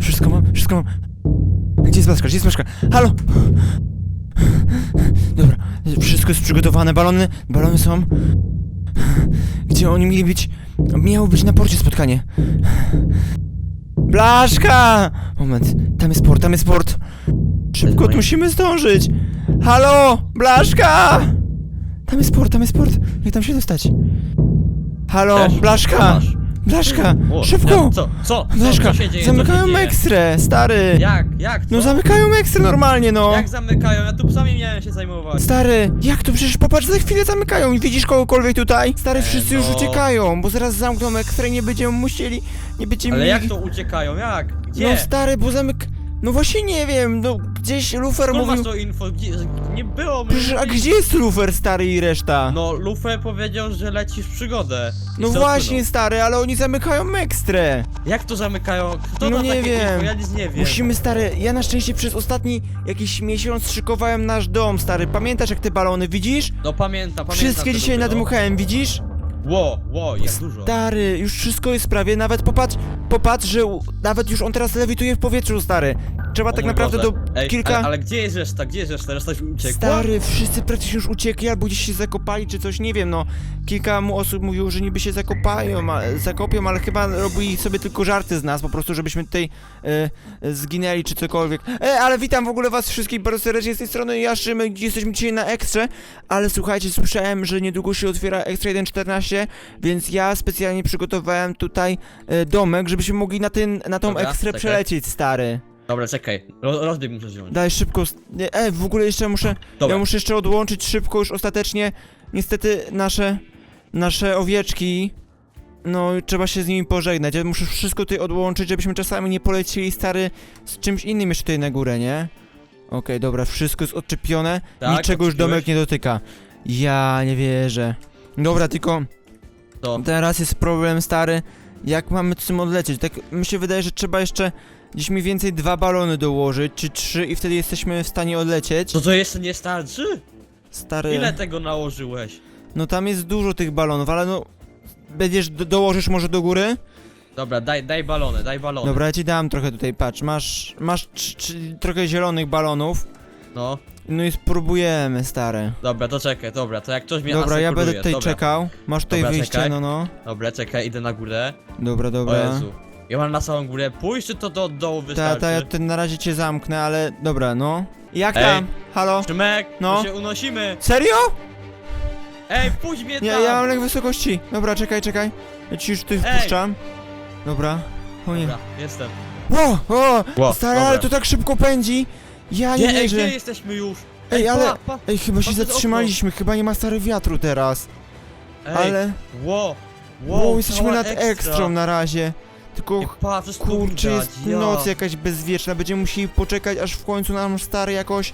Wszystko mam, wszystko mam. Gdzie jest blaszka, gdzie jest blaszka? Halo! Dobra, wszystko jest przygotowane, balony, balony są. Gdzie oni mieli być? Miało być na porcie spotkanie. Blaszka! Moment, tam jest port, tam jest port. Szybko, moje- musimy zdążyć. Halo! Blaszka! Tam jest port, tam jest port. Jak tam się dostać? Halo? Co Blaszka! masz? Blaszka! O, Szybko! ja- Co? Co? Blaszka! Co się dzieje? Co Zamykają dzieje? ekstrę, stary! Jak? Jak? Co? No zamykają ekstrę normalnie, no! Jak zamykają? Ja tu psami miałem się zajmować. Stary, jak to przecież popatrz, za chwilę zamykają i widzisz kogokolwiek tutaj? Stary, E, wszyscy już no. uciekają, bo zaraz zamkną ekstrę i nie będziemy musieli, nie będziemy Ale mieli... jak to uciekają? Jak? Gdzie? No stary, bo zamyk... No właśnie nie wiem, no gdzieś Lufer Skąd masz mówił... to info? Gdzie? Nie było my Przecież, a gdzie jest Lufer, stary i reszta? No, Lufe powiedział, że lecisz w przygodę. I No co właśnie, odpłynął? stary, ale oni zamykają ekstrę! Jak to zamykają? Kto No da nie takie wiem. Info? Ja nic nie wiem. Musimy, stary, ja na szczęście przez ostatni jakiś miesiąc szykowałem nasz dom, stary. Pamiętasz jak te balony, widzisz? No pamiętam, pamiętam. Wszystkie dzisiaj nadmuchałem, widzisz? Ło, ło, jak dużo. Stary, już wszystko jest prawie, nawet popatrz, popatrz, że nawet już on teraz lewituje w powietrzu, stary. Trzeba tak naprawdę do Ej, kilka... Ale, ale gdzie jest reszta? Gdzie jest reszta? Reszta już uciekła? Stary, wszyscy praktycznie już uciekli albo gdzieś się zakopali czy coś, nie wiem, no. Kilka mu osób mówiło, że niby się zakopają, a, zakopią, ale chyba robili sobie tylko żarty z nas, po prostu, żebyśmy tutaj e, e, zginęli czy cokolwiek. E, ale witam w ogóle was wszystkich bardzo serdecznie z tej strony Jaszy, my jesteśmy dzisiaj na Ekstrze, ale słuchajcie, słyszałem, że niedługo się otwiera Extra 1.14, więc ja specjalnie przygotowałem tutaj e, domek, żebyśmy mogli na, ten, na tą Dobra, Ekstrę czekaj. przelecieć, stary. Dobra, czekaj. Ro, rozbieg muszę wziąć. Daj szybko. Nie, e, w ogóle jeszcze muszę. Dobra. Ja muszę jeszcze odłączyć szybko już ostatecznie. Niestety nasze. Nasze owieczki. No i trzeba się z nimi pożegnać. Ja muszę wszystko tutaj odłączyć, żebyśmy czasami nie polecieli stary z czymś innym jeszcze tutaj na górę, nie? Okej, dobra, wszystko jest odczepione. Tak, Niczego już odczepiłeś? domek nie dotyka. Ja nie wierzę. Dobra, tylko To. teraz jest problem stary. Jak mamy czym odlecieć? Tak mi się wydaje, że trzeba jeszcze gdzieś mniej więcej dwa balony dołożyć, czy trzy i wtedy jesteśmy w stanie odlecieć. To to jeszcze nie starczy? Stary. Ile tego nałożyłeś? No tam jest dużo tych balonów, ale no. Będziesz do, dołożysz może do góry? Dobra, daj, daj balony, daj balony. Dobra, ja ci dam trochę tutaj, patrz, masz. Masz trz- trz- trochę zielonych balonów. No, No i spróbujemy, stary. dobra, to czekaj, dobra, to jak ktoś mnie Dobra, ja asekuruje, będę tutaj dobra. czekał. Masz tutaj Dobra, wyjście, czekaj. no no. Dobra, czekaj, idę na górę. Dobra, O dobra. Jezu. Ja mam na samą górę pójść, czy to do dołu Ta, wystarczy? ta, ja ten na razie cię zamknę, ale dobra, no. Jak Ej. tam? Halo? Szymek, No. się unosimy! Serio? Ej, puść mnie Nie, tam! ja mam lęk wysokości. Dobra, czekaj, czekaj. Ja ci już tutaj Ej. wpuszczam. Dobra. O nie. Dobra, jestem. O, o! Ło, Stary, dobra. ale to tak szybko pędzi. Ja nie Gdzie, ej, wierzę. gdzie jesteśmy już? Ej, ale- Pa, pa. Ej, chyba się to jest zatrzymaliśmy, chyba nie ma stary wiatru teraz. Ej, ale. Ło, Wow, jesteśmy nad ekstrą na razie. Tylko pa, wszystko kurczę, widać, jest ja. noc jakaś bezwieczna. Będziemy musieli poczekać, aż w końcu nam stary jakoś.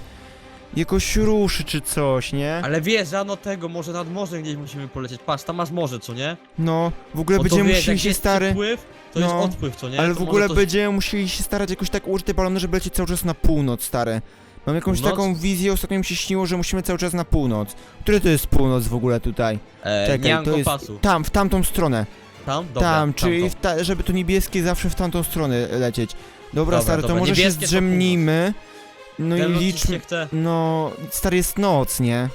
jakoś ruszy czy coś, nie? Ale wiesz, rano tego, może nad morzem gdzieś musimy polecieć. Patrz, tam masz morze, co nie? No, w ogóle Bo to będziemy wiesz, musieli jak się jest stary. Odpływ, to No, jest odpływ, co nie? Ale To w może ogóle to- będziemy musieli się starać jakoś tak użyć te balony, żeby lecieć cały czas na północ, stary. Mam jakąś Północ? taką wizję, ostatnio mi się śniło, że musimy cały czas na północ. Który to jest północ w ogóle tutaj? E, Czekaj, nie mam to jest kompasu. tam, w tamtą stronę. Tam? Dobra, tam, czyli w ta, żeby to niebieskie zawsze w tamtą stronę lecieć. Dobra, Dobra, stary, to dobra, może się niebieskie to zdrzemnijmy. No i liczmy. chce. No, stary jest noc, nie?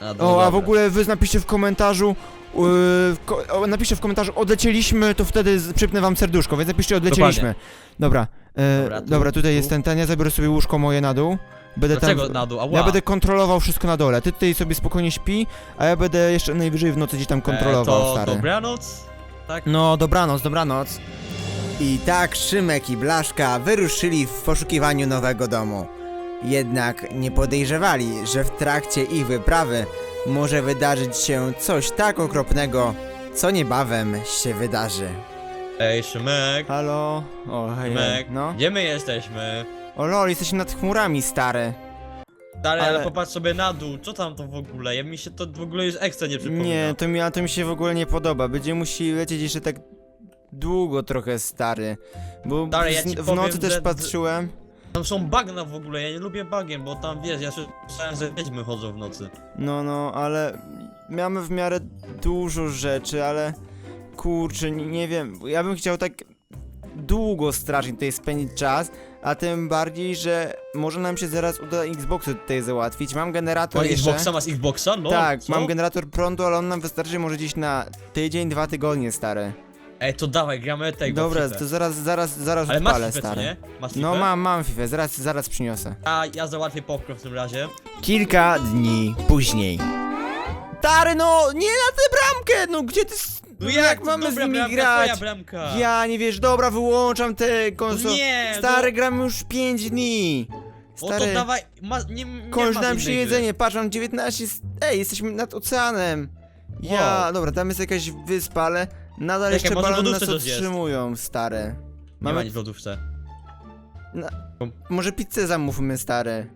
A, no O, a w dobra. ogóle wy napiszcie w komentarzu. Yy, w ko o, napiszcie w komentarzu, odlecieliśmy, to wtedy z- przypnę wam serduszko, więc napiszcie odlecieliśmy. Dobra, e, Dobra, tu, dobra, tutaj tu. jest ten, ten, ja zabiorę sobie łóżko moje na dół. Będę Dlaczego tam. na dół? Ała. Ja będę kontrolował wszystko na dole. Ty tutaj sobie spokojnie śpi, a ja będę jeszcze najwyżej w nocy gdzieś tam kontrolował, e, to stary. dobranoc? Tak? No, dobranoc, dobranoc. I tak Szymek i Blaszka wyruszyli w poszukiwaniu nowego domu. Jednak nie podejrzewali, że w trakcie ich wyprawy może wydarzyć się coś tak okropnego, co niebawem się wydarzy. Ej, Szymek. Halo? O, hej. Szymek. No. Gdzie my jesteśmy? O lol, jesteśmy nad chmurami, stary. Dalej, ale... Ale- popatrz sobie na dół, co tam to w ogóle? Ja mi się to w ogóle już ekstra nie przypomina. Nie, to mi, a to mi się w ogóle nie podoba. Będziemy musieli lecieć jeszcze tak długo trochę, stary. Bo Stary, ja ci w powiem, nocy też że- patrzyłem. Tam są bagna w ogóle, ja nie lubię bagien, bo tam wiesz, ja słyszałem, że wiedźmy chodzą w nocy. No, no, ale mamy w miarę dużo rzeczy, ale kurczę, nie, nie wiem. Ja bym chciał tak długo strasznie tutaj spędzić czas, a tym bardziej, że może nam się zaraz uda Xboxy tutaj załatwić. Mam generator O, jeszcze. Xboxa masz Xboxa? No, tak, co? mam generator prądu, ale on nam wystarczy może gdzieś na tydzień, dwa tygodnie, stary. Ej, to dawaj, gramy tego Dobra, FIFA. to zaraz, zaraz, zaraz Ale masz odpalę, FIFA, co stary. nie? Masz No mam, mam FIFA, zaraz, zaraz przyniosę. A ja załatwię popcorn w tym razie. Kilka dni później. Stary, no, nie na tę bramkę, no gdzie ty... s- No jak, jak, mamy dobra z nimi bramka, grać? twoja bramka. Ja nie wiesz, dobra, wyłączam te konsole. Nie, Stary, gram już 5 dni. O Stary, to dawaj, ma, nie, nie kończ ma nam się gry. jedzenie, patrz, mam 19... s- Ej, jesteśmy nad oceanem. Ja, Wow. dobra, tam jest jakaś wyspa, ale nadal Czekaj, jeszcze może w balony nas lodówce coś jest. otrzymują, stare. Nie ma Mamy... nic w lodówce. Może pizzę zamówmy, stary.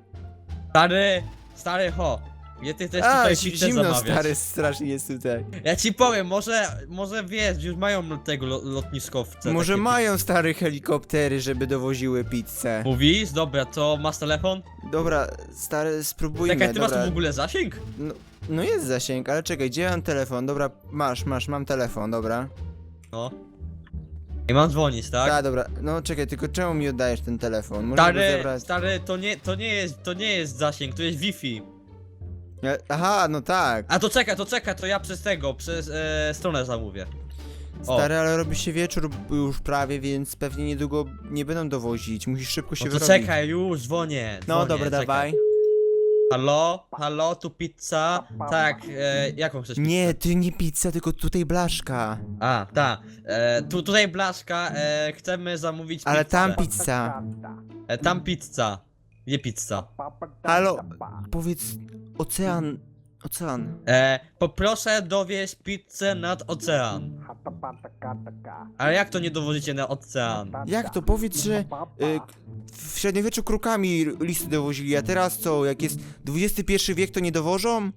Stary, stary, ho. Ja ty też A, tutaj pizzę zimno, zamawiać. stary, strasznie jest tutaj. Ja ci powiem, może, może wiesz, już mają tego lo, lotniskowce. Może takie mają stare helikoptery, żeby dowoziły pizzę. Mówisz? Dobra, to masz telefon? Dobra, stary, spróbujmy, Czekaj, ty masz tu w ogóle zasięg? No, no jest zasięg, ale czekaj, gdzie mam telefon? Dobra, masz, masz, mam telefon, dobra. No. I mam dzwonić, tak? Tak, dobra, no czekaj, tylko czemu mi oddajesz ten telefon? Go Stary, zebrać. stary, to nie, to nie jest, to nie jest zasięg, to jest Wi-Fi. Ja- Aha, no tak. A to czeka, to czeka, to ja przez tego, przez e, stronę zamówię. O. Stary, ale robi się wieczór już prawie, więc pewnie niedługo nie będą dowozić. Musisz szybko się No to wyrobić. czekaj, już dzwonię. No dzwonię, dobra, czekaj. dawaj. Halo, halo, tu pizza. Tak, e, jaką chcesz pizzę? Nie, ty nie pizza, tylko tutaj blaszka. A, ta. E, tu, tutaj blaszka, e, chcemy zamówić Ale pizzę. tam pizza. E, tam pizza. Nie pizza. Halo, powiedz ocean, ocean. E, poproszę dowieźć pizzę nad ocean. Ale jak to nie dowozicie na ocean? Jak to? Powiedz, że y, w średniowieczu krukami listy dowozili, a teraz co, jak jest XXI wiek, to nie dowożą?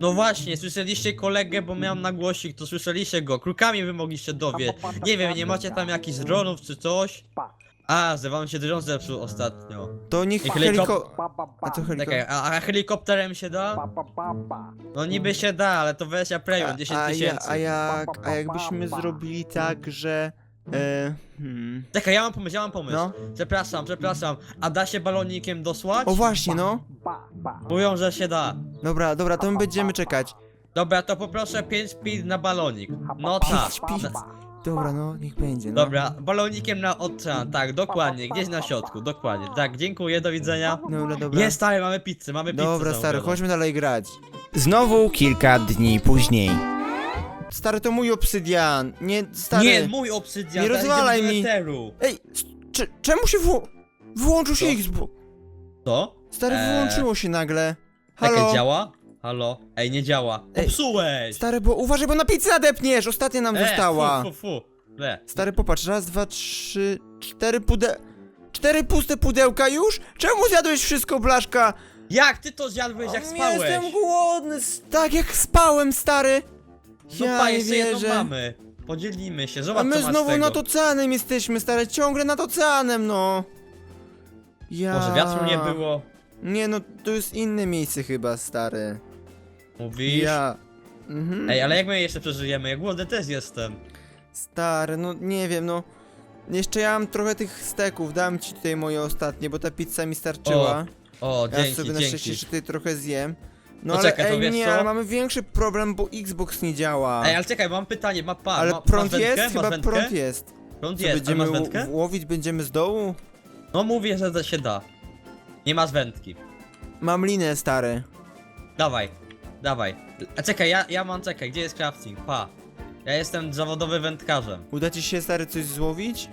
No właśnie, słyszeliście kolegę, bo miałem na głosik, to słyszeliście go. Krukami wy mogliście dowieść. Nie wiem, nie macie tam jakichś dronów czy coś? A, że wam się dron zepsuł ostatnio. To niech I heliko... helikop- A Czekaj, helikopter? a, a helikopterem się da? No niby się da, ale to wersja premium, 10 a, ja, tysięcy. a jak, a jakbyśmy zrobili tak, że... E, hmm, Czekaj, ja mam pomysł, ja mam pomysł. no. Przepraszam, przepraszam. A da się balonikiem dosłać? O właśnie, no. Mówią, że się da. Dobra, dobra, to my będziemy czekać. Dobra, to poproszę 5 pil na balonik. No tak. Pięć pizz. Dobra, no, niech będzie, no. Dobra, balonikiem na ocean, tak, dokładnie, gdzieś na środku, dokładnie. Tak, dziękuję, do widzenia. Dobra, dobra. Jest stary, mamy pizzę, mamy pizzę. Dobra, stary, zamówioną. chodźmy dalej grać. Znowu kilka dni później. Stary, to mój obsydian. Nie, stary. Nie, mój obsydian, Nie rozwalaj mi. Eteru. Ej, cze- czemu się wło... Wyłączył się Co? Xbox? Co? Stary, Eee, wyłączyło się nagle. Czekaj, Halo? działa? Halo? Ej, nie działa. Ej, Popsułeś! Stary, bo uważaj, bo na pizzę nadepniesz! Ostatnia nam została. E, fu, fu, fu. Le. Stary, popatrz, raz, dwa, trzy, cztery pude... Cztery puste pudełka już? Czemu zjadłeś wszystko, Blaszka? Jak ty to zjadłeś, jak spałeś? Jestem głodny, s- tak jak spałem, stary. No Ja pa, nie jeszcze jedną mamy. Podzielimy się, zobacz A my co znowu tego. nad oceanem jesteśmy, stary, ciągle nad oceanem, no. Ja... Może wiatru nie było? Nie, no, to jest inne miejsce chyba, stary. Mówisz? Ja... Mhm. Ej, ale jak my jeszcze przeżyjemy? Ja głodny też jestem. Stary, no nie wiem, no. Jeszcze ja mam trochę tych steków, dam ci tutaj moje ostatnie, bo ta pizza mi starczyła. O, ja dzięki, sobie na szczęście jeszcze tutaj trochę zjem. No No ale czekaj, ej, nie, co? ale mamy większy problem, bo Xbox nie działa. Ej, ale czekaj, mam pytanie, ma pan, ale ma, prąd wędkę? jest? Chyba wędkę? prąd jest. Prąd Co, jest, będziemy masz wędkę? łowić będziemy z dołu? No mówię, że to się da. Nie masz wędki. Mam linę, stary. Dawaj, dawaj. A czekaj, ja, ja mam, czekaj, gdzie jest crafting? Pa. Ja jestem zawodowym wędkarzem. Uda ci się, stary, coś złowić?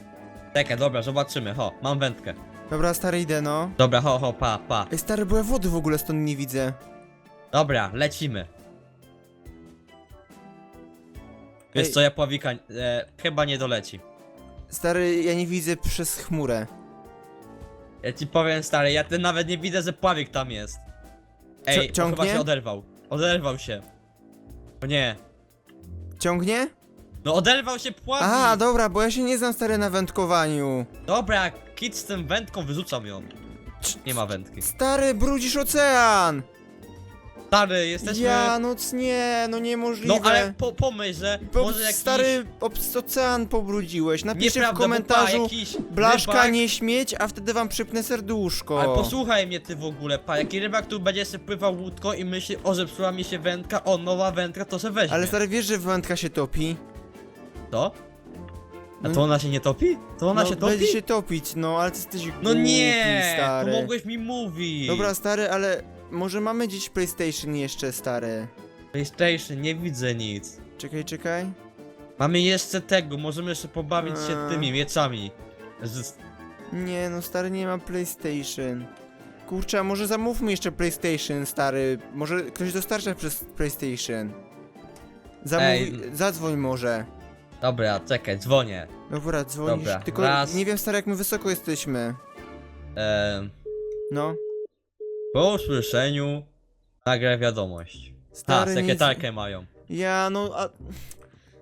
Czekaj, dobra, zobaczymy, ho, mam wędkę. Dobra, stary, idę, no. Dobra, ho, ho, pa, pa. Ej, stary, bo ja wody w ogóle stąd nie widzę. Dobra, lecimy. Wiesz Ej. co, ja pławika, e, chyba nie doleci. Stary, ja nie widzę przez chmurę. Ja ci powiem, stary, ja ten nawet nie widzę, że pławik tam jest. Ej, Cio- ciągnie? chyba się oderwał. Oderwał się. O nie. Ciągnie? No oderwał się pławik! Aha, dobra, bo ja się nie znam, stary, na wędkowaniu. Dobra, kit z tym wędką, wyrzucam ją. Nie ma wędki. Stary, brudzisz ocean! Stary, jesteśmy... Ja, no c- nie, no niemożliwe. No ale po, pomyśl, że Bo może jakiś... stary obs- ocean pobrudziłeś. Napiszcie w Nieprawda, komentarzu bo pa, jakiś blaszka rybak, nie śmieć, a wtedy wam przypnę serduszko. Ale posłuchaj mnie ty w ogóle, pa, jaki rybak tu będzie sobie pływał łódką i myśli, o zepsuła mi się wędka, o nowa wędka, to se weźmie. Ale stary, wiesz, że wędka się topi? To? A No to ona się nie topi? To ona no, się topi? Będzie się topić, no, ale ty jesteś No głupi, nie, stary. to mogłeś mi mówić. Dobra, stary, ale może mamy gdzieś PlayStation jeszcze, stary. PlayStation, nie widzę nic. Czekaj, czekaj. Mamy jeszcze tego, możemy jeszcze pobawić się tymi mieczami. Z... Nie, no stary, nie ma PlayStation. Kurczę, a może zamówmy jeszcze PlayStation, stary. Może ktoś dostarcza przez PlayStation. Zamów... Ej. Zadzwoń może. Dobra, czekaj, dzwonię. Dobra, dzwonisz. Dobra, Tylko raz. nie wiem, stary, jak my wysoko jesteśmy. Ehm, No. Po usłyszeniu nagraj wiadomość. A, Stary, nic- sekretarkę mają. Ja, no, a...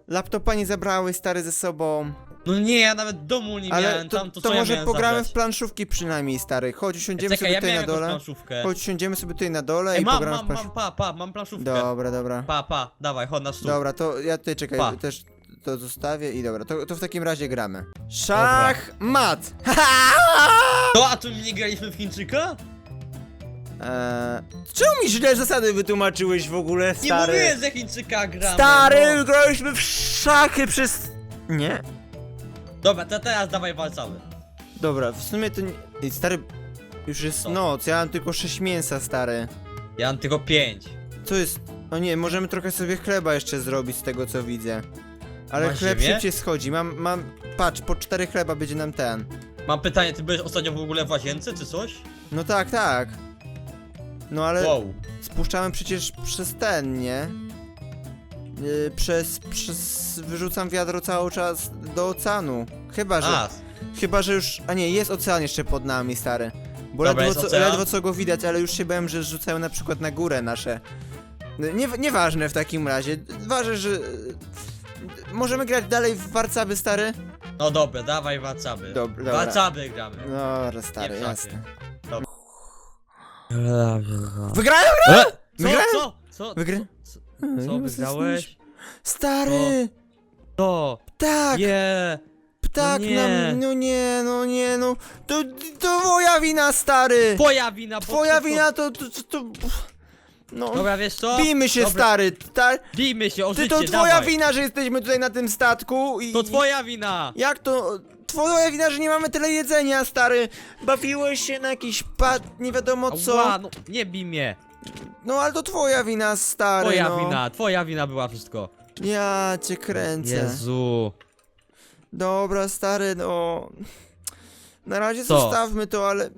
Laptopa nie zabrałeś, stary, ze sobą. No nie, ja nawet domu nie Ale miałem, to, tam to, to co ja może miałem pogramy zabrać? w planszówki przynajmniej, stary. Chodź, usiądziemy Czekaj, sobie ja tutaj miałem na jakąś dole. planszówkę. Chodź, usiądziemy sobie tutaj na dole Ej, i mam, pogramy w mam, planszówkę. mam, pa, pa, mam planszówkę. Dobra, dobra. Pa, pa, dawaj, chodź na stół. Dobra, to ja tutaj czekaj, Pa. też to zostawię i dobra, to, to w takim razie gramy. Szach, mat! To, a tu nie graliśmy w Chińczyka? Eee, czemu mi źle zasady wytłumaczyłeś w ogóle, Nie stary? mówiłem, że Chińczyka gramy. Stary, graliśmy w szachy przez... Nie? Dobra, to teraz dawaj walcamy. Dobra, w sumie to nie... Ej, stary, już jest Co? noc, ja mam tylko 6 mięsa, stary. Ja mam tylko pięć. Co jest? O nie, możemy trochę sobie chleba jeszcze zrobić z tego, co widzę. Ale Masz chleb ziemię? szybciej schodzi, mam, mam... Patrz, po 4 chleba będzie nam ten. Mam pytanie, ty byłeś ostatnio w ogóle w łazience, czy coś? No tak, tak. No ale... Wow. Spuszczamy przecież przez ten, nie? Yy, przez, przez... Wyrzucam wiadro cały czas do oceanu. Chyba, że... A, Chyba, że już... A nie, jest ocean jeszcze pod nami, stary. Bo Dobra, ledwo jest co, ocean. ledwo co go widać, ale już się bałem, że rzucają na przykład na górę nasze... No, Nie, nieważne w takim razie. Ważne, że... Możemy grać dalej w warcaby, stary? no dobra, dawaj walcamy. Dobra, dobra. Gramy. Dobra, stary, Nie w szachy. jasne. Dobra. Wygrają? E? Co, Wygrałem? co? Co? Wygra... Co, co wygrałeś? Stary! To, Tak! nie. Ptak No nie. nam... No nie, no nie, no... To, to moja wina, stary! Twoja wina, bo Twoja wina to... to, to, to... No... Dobra, wiesz co? Bijmy się, Dobra, stary! Ta... Bijmy się, o Ty życie, to twoja dawaj. wina, że jesteśmy tutaj na tym statku i... To twoja wina! Jak to? Twoja wina, że nie mamy tyle jedzenia, stary! Bawiłeś się na jakiś pad, nie wiadomo co. Ała, no, nie bij mnie. No ale to twoja wina, stary, Twoja no. wina, twoja wina była wszystko. Ja cię kręcę. Jezu. Dobra, stary, no... Na razie Co? zostawmy to, ale...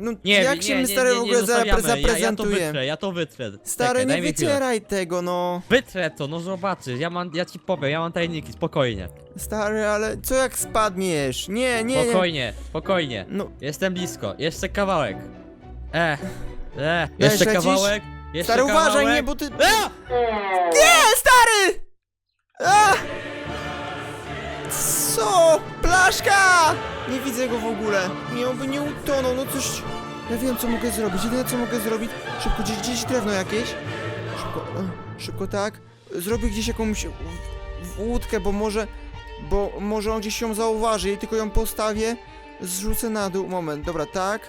No, Nie, jak nie, się nie, my, nie, stary, nie, w nie ogóle zapre- zostawiamy. Ja, ja to wytrę, ja to wytrę. Stary, Czekaj, nie mi chwilę. wycieraj tego, no. Wytrę to, no zobaczysz, ja mam, ja ci powiem, ja mam tajniki, spokojnie. Stary, ale co jak spadniesz? Nie, nie, nie. Spokojnie, spokojnie. No, Jestem blisko, jeszcze kawałek. E, e, jeszcze lecisz? kawałek, jeszcze stary, kawałek. uważaj, nie, bo ty... A! Nie, stary! A! Co? Blaszka! Nie widzę go w ogóle. Miałby nie utonął, no coś... Ja wiem, co mogę zrobić. Jedyne, co mogę zrobić... Szybko, gdzieś, gdzieś drewno jakieś. Szybko, e, szybko tak. Zrobię gdzieś jakąś łódkę, bo może... Bo może on gdzieś ją zauważy i tylko ją postawię. Zrzucę na dół. Moment, dobra, tak.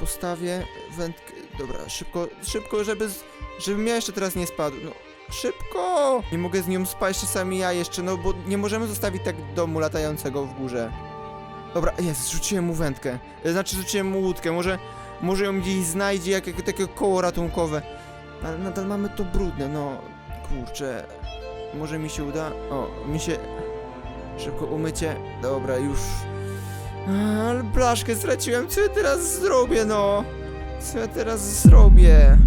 Postawię wędkę. Dobra, szybko, szybko, żeby... Żebym ja jeszcze teraz nie spadł. No, szybko! Nie mogę z nią spać czasami ja jeszcze, no bo nie możemy zostawić tak domu latającego w górze. Dobra, jest, zrzuciłem mu wędkę. E, Znaczy, rzuciłem mu łódkę. Może, może ją gdzieś znajdzie, jak, jak takie koło ratunkowe. Ale nadal mamy to brudne, no. Kurczę. Może mi się uda? O, mi się... Szybko umycie. Dobra, już. Ale blaszkę straciłem. Co ja teraz zrobię, no? Co ja teraz zrobię?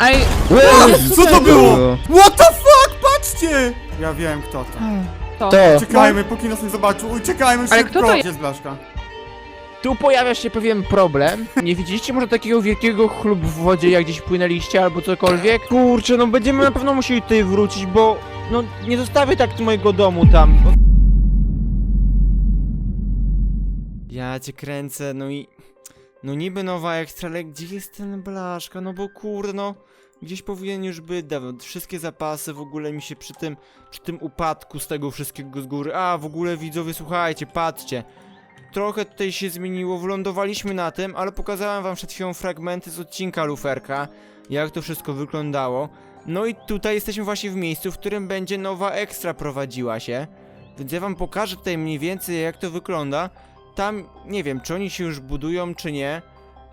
Ej, Co to było? What the fuck? Patrzcie! Ja wiem kto to. to. To, Uciekajmy, póki nas nie zobaczył. Uciekajmy Ale szybko. kto to Gdzie jest Blaszka? tu pojawia się pewien problem. Nie widzieliście może takiego wielkiego chlubu w wodzie, jak gdzieś płynęliście albo cokolwiek? Kurczę, no będziemy na pewno musieli tutaj wrócić, bo no nie zostawię tak mojego domu tam. Bo... Ja cię kręcę, no i No niby nowa ekstra, ale gdzie jest ten blaszka? No bo kurde, no... Gdzieś powinien już być dawno. Wszystkie zapasy w ogóle mi się przy tym, przy tym upadku z tego wszystkiego z góry. A, w ogóle widzowie, słuchajcie, patrzcie. Trochę tutaj się zmieniło, wylądowaliśmy na tym, ale pokazałem wam przed chwilą fragmenty z odcinka luferka, jak to wszystko wyglądało. No i tutaj jesteśmy właśnie w miejscu, w którym będzie nowa ekstra prowadziła się. Więc ja wam pokażę tutaj mniej więcej jak to wygląda. Tam nie wiem, czy oni się już budują, czy nie,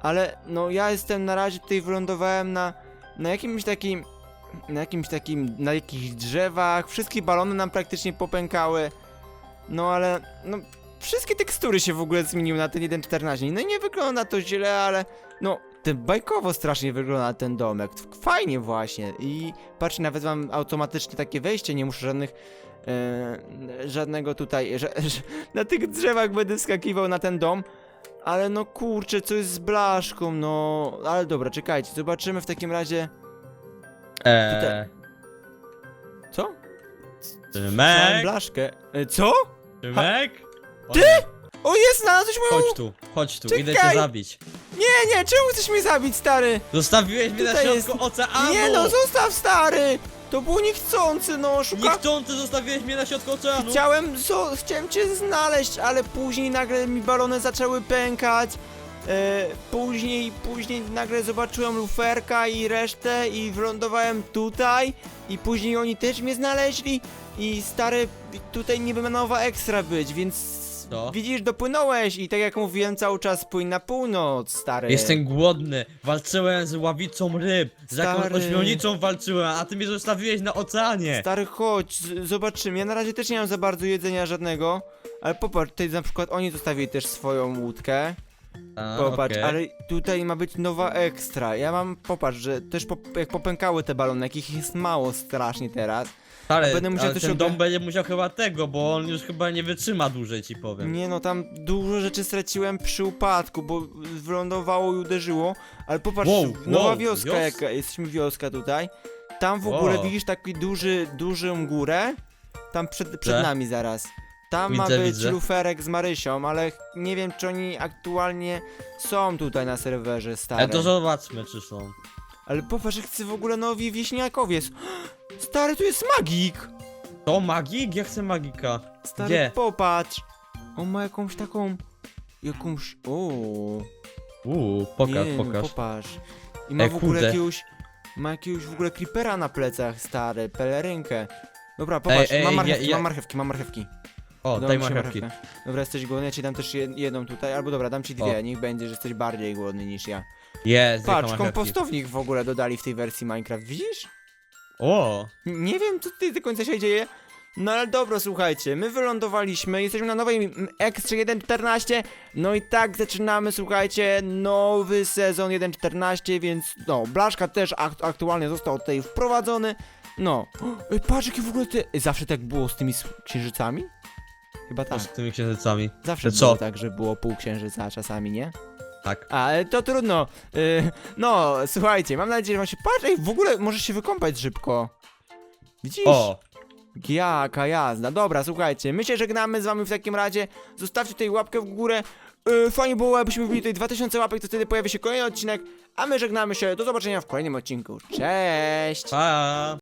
ale no ja jestem na razie tutaj wylądowałem na, na jakimś takim, na jakimś takim, na jakichś drzewach. Wszystkie balony nam praktycznie popękały. No ale, no wszystkie tekstury się w ogóle zmieniły na ten 1.14. No nie wygląda to źle, ale no ten bajkowo strasznie wygląda ten domek. Fajnie właśnie. I patrz, nawet mam automatycznie takie wejście, nie muszę żadnych e, żadnego tutaj, że, że na tych drzewach będę skakiwał na ten dom. Ale no kurczę, co jest z blaszką, no. Ale dobra, czekajcie, zobaczymy w takim razie. Eee. Co? Mam Szymek? blaszkę. E, co? Szymek? Ty? O jest, znalazłeś moją... Chodź tu, chodź tu, idę cię Czekaj! zabić. Nie, nie, czemu chcesz mnie zabić, stary? Zostawiłeś mnie na Tutaj środku jest- oceanu! Nie no, zostaw, stary! To było niechcący, no, szuka... Niechcący zostawiłeś mnie na środku oceanu! Chciałem, zo, chciałem cię znaleźć, ale później nagle mi balony zaczęły pękać. E, później, później nagle zobaczyłem luferka i resztę i wylądowałem tutaj. I później oni też mnie znaleźli. I stary, tutaj niby ma nowa ekstra być, więc... Widzisz, dopłynąłeś i tak jak mówiłem cały czas płyń na północ, stary. Jestem głodny, walczyłem z ławicą ryb, z jakąś Stary. ośmiornicą walczyłem, a ty mnie zostawiłeś na oceanie! Stary, chodź, z- zobaczymy. Ja na razie też nie mam za bardzo jedzenia żadnego. Ale popatrz, tutaj na przykład oni zostawili też swoją łódkę. A, Popatrz, okej. ale tutaj ma być nowa ekstra. Ja mam, popatrz, że też pop, jak popękały te balony, jakich jest mało strasznie teraz. Ale, będę musiał ale coś ten dom będzie musiał chyba tego, bo on już chyba nie wytrzyma dłużej, ci powiem. Nie no, tam dużo rzeczy straciłem przy upadku, bo wylądowało i uderzyło. Ale popatrz, Wow, nowa wow, wioska, wios- jaka, jesteśmy wioska tutaj. Tam w ogóle Wow. widzisz taki duży, dużą górę? Tam przed, przed Że? nami zaraz. Tam ma Widzę, być widzę. luferek z Marysią, ale nie wiem czy oni aktualnie są tutaj na serwerze stary. Ale to zobaczmy, czy są. Ale popatrz, jak chcę w ogóle nowi wieśniakowie. S- Stary, tu jest magik! To magik? Ja chcę magika. Stary, Gdzie? popatrz. On ma jakąś taką... Jakąś... Ooo... Uuu, pokaż, nie, no, pokaż. popatrz. I ma Ej, w ogóle kurde. jakiegoś... Ma jakiegoś w ogóle creepera na plecach, stary, pelerynkę. Dobra, popatrz, ej, mam ja- marchewki, ja- mam marchewki, mam marchewki. O, Udało daj mi się marchewki. Dobra, jesteś głodny, ja ci dam też jed- jedną tutaj, albo dobra, dam ci dwie, O. niech będzie, że jesteś bardziej głodny niż ja. Jest, Patrz, marchewki. kompostownik w ogóle dodali w tej wersji Minecraft, widzisz? O, N- Nie wiem, co tutaj do końca się dzieje. No ale dobra, słuchajcie, my wylądowaliśmy, jesteśmy na nowej mm, Extra 1.14, no i tak zaczynamy, słuchajcie, nowy sezon 1.14, więc no, Blaszka też akt aktualnie został tutaj wprowadzony, no. Ej, patrz, jakie w ogóle te... Zawsze tak było z tymi s- księżycami? Chyba tak. z tymi księżycami. Zawsze To co? było tak, że było pół księżyca czasami, nie? Tak. A, ale to trudno. Y, no, słuchajcie, mam nadzieję, że wam się... Patrz, ej, w ogóle możesz się wykąpać szybko. Widzisz? O, Jaka jazda. Dobra, słuchajcie, my się żegnamy z wami w takim razie. Zostawcie tutaj łapkę w górę. Yy, fajnie było, abyśmy wbili tutaj 2000 łapek, to wtedy pojawi się kolejny odcinek. A my żegnamy się. Do zobaczenia w kolejnym odcinku. Cześć! pa!